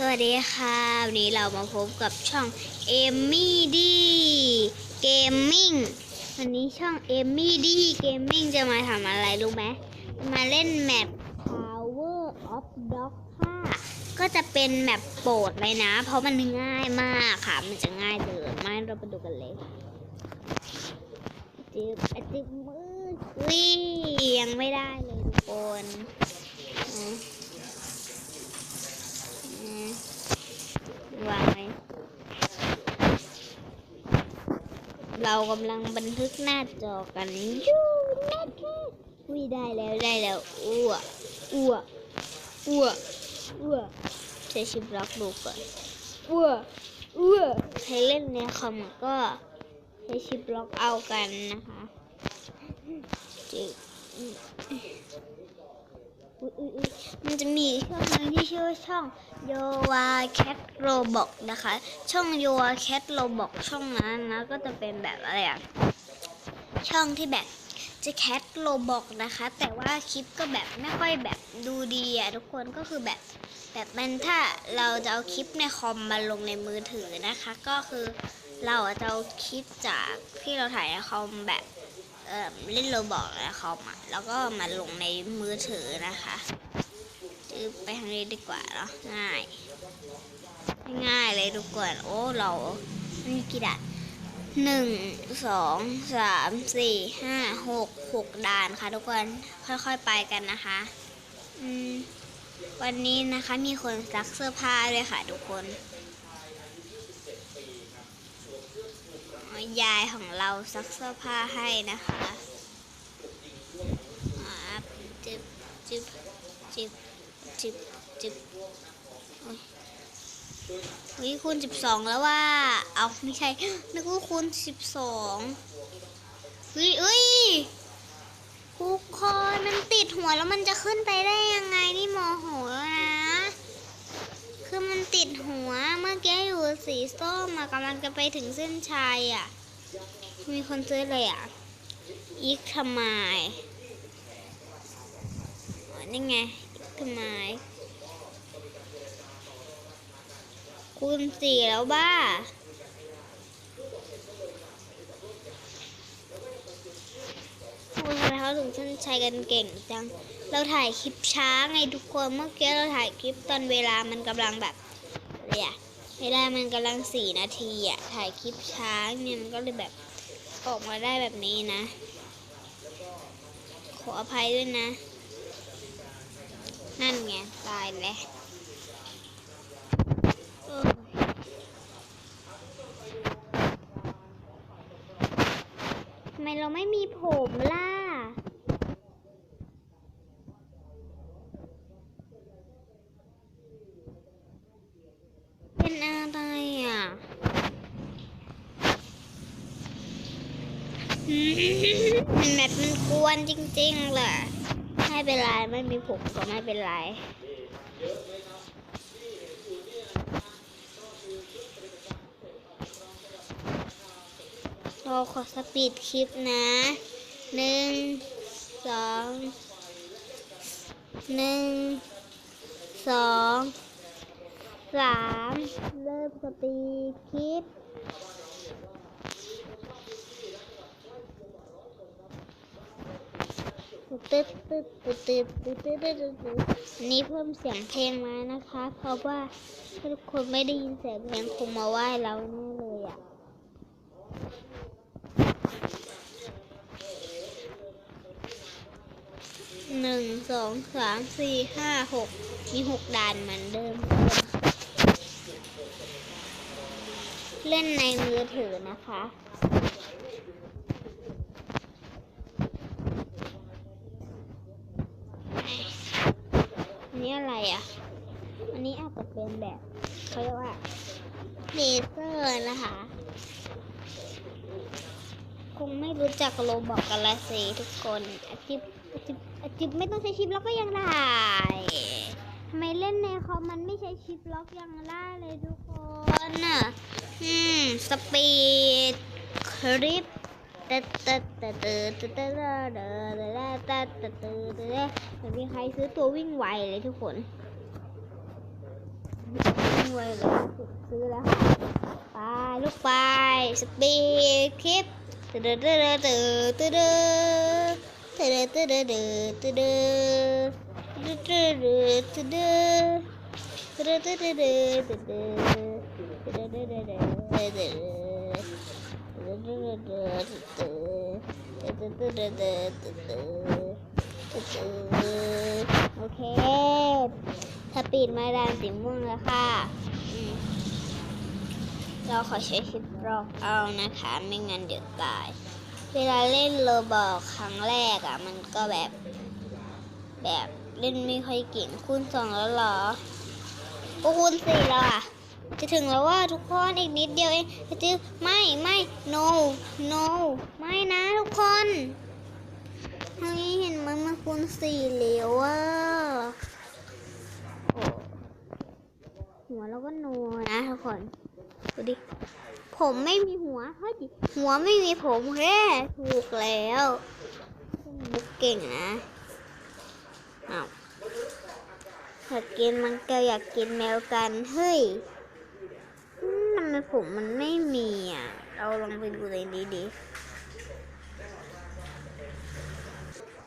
สวัสดีค่ะ วันนี้เรามาพบกับช่องเอมมี่ดีเกมมิ่งวันนี้ช่องเอมมี่ดีเกมมิ่งจะมาทำอะไรรู้ไหมมาเล่นแมป Power of Dog 5ก็จะเป็นแมปโปรดเลยนะ เพราะมันง่ายมากค่ะ มันจะง่ายเกินมาเราไปดูกันเลยจิบจิบมือวิยังไม่ได้เลยทุกคนอืม อืม วางไว้เรากำลังบันทึกหน้าจอกันยู่นะคะวิได้แล้วได้แล้วอ้วอ้วอ้วอ้วใช้ชิปล็อกดูก่อนอ้วอ้วใครเล่นในคอมก็ใช้ชิปล็อกเอากันนะคะจึกอื มันจะมีช่องหนึงที่ชื่อว่าช่องโยวาแคทโรบอกนะคะ ช่องโยวาแคทโรบอกช่องนั้นนะก็จะเป็นแบบอะไรอะช่องที่แบบจะแคทโรบอกนะคะ แต่ว่าคลิปก็แบบไม่ค่อยแบบดูดีอะทุกคนก็คือแบบแบบมันถ้าเราจะเอาคลิปในคอมมาลงในมือถือนะคะ ก็คือเราจะเอาคลิปจากที่เราถ่ายในคอมแบบ เอ่อเล่นโรบอกในคอมอะแล้วก็มาลงในมือถือนะคะจืบไปทางนี้ดีกว่าเนาะง่าย ง่ายเลยทุกคนโอ้เรามีกี่ด่านหนึ่งสองสามสี่ห้าหกหกด่านค่ะทุกคนค่อยๆไปกันนะคะอืมวันนี้นะคะมีคนซักเสื้อผ้าด้วยค่ะทุกคน ยายของเราซักเสื้อผ้าให้นะคะจิบจิบจิบจิบจิบโอ้ยเฮ้ยคูณสิบสองแล้วว่า เอาไม่ใช่ นึกว่าคูณสิบสองเฮ้ยเอ้ยทุกคนมันติดหัวแล้วมันจะขึ้นไปได้ยังไงนี่โมโหแล้วนะ คือมันติดหัวเมื่อกี้อยู่สีส้มอะกำลังจะไปถึงเส้นชัยอะ มีคนซื้อเลยอะ อีกทำไมนี่ไงอีกทำไมคูณสี่แล้วบ้า คุณทำไมเขาถึงเส้นชัยกันเก่งจัง เราถ่ายคลิปช้าไงทุกคน เมื่อกี้เราถ่ายคลิปตอนเวลามันกำลังแบบอะไรอะ เวลามันกำลังสี่นาทีอะถ่ายคลิปช้าเนี่ยมันก็เลยแบบออกมาได้แบบนี้นะ ขออภัยด้วยนะ นั่นไง ตายแล้วทำไมเราไม่มีผมล่ะ เป็น อะไรอะมันแบบมันกวนจริงๆเลยไม่เป็นไรไม่มีผมก็ไม่เป็นไรเราขอสปีดคลิปนะหนึ่งสองหนึ่งสอง สามเริ่มสตีคลิปตึ๊ดตึ๊ดตึ๊ดตึ๊ดตึ๊ดตึ๊ดตึ๊ดนี่เพิ่มเสียงเพลงมานะคะ เพราะว่าทุกคนไม่ได้ยินเสียงเพลงคงมาไหว้เราแน่เลยอะหนึ่งสองสามสี่ห้าหกมีหกด่านเหมือนเดิม เล่นในมือถือนะคะอันนี้อะไรอะ อันนี้อาจจะเป็นแบบเขาเรียกว่าเลเซอร์นะคะ คงไม่รู้จักโลบอกกันละสิทุกคนอาจิบอาจิบอาจิบไม่ต้องใช้ชิปล็อกก็ยังได้ ทำไมเล่นในคอมมันไม่ใช่ชิปล็อกอย่างล่าเลยทุกคนน่ะอืม สปีด คลิปตตดตตดตตดตตดตตดตตดตตดตตดตตดตตดตัตแตตมีใตรตเตอตัตวิ่ตไตเตยทุตคตวิ่ตไตเลตซื้ตแล้ตไตลูกตปตปีดตลิปตตดตตดตตดตตดตตดตตดตตดตตดตัต โอเคสปีดมาดามสีม่วงแล้วค่ะเราขอใช้ชิปรอกเอานะคะ ไม่งั้นเดี๋ยวตาย เวลาเล่นโลบอลครั้งแรกอะ่ะ มันก็แบบแบบ เล่นไม่ค่อยเก่งคูณสองแล้วเหรอโอ้คูณสี่แล้วอะ จะถึงแล้วว่าทุกคนอีกนิดเดียวเองจะจื้อไม่ไม่ no no ไม่นะทุกคนทางนี้เห็นมันมาคูณสี่แล้วอะหัวเราก็โนนะทุกคนดูดิผมไม่มีหัวเฮ้ยหัวไม่มีผมแค่ถูกแล้วบุกเก่งนะ อ้าวอยากกินมังเกลอยากกินแมวกัน เฮ้ยทำไมผมมันไม่มีอะ เราลองไปดูเลยดีๆ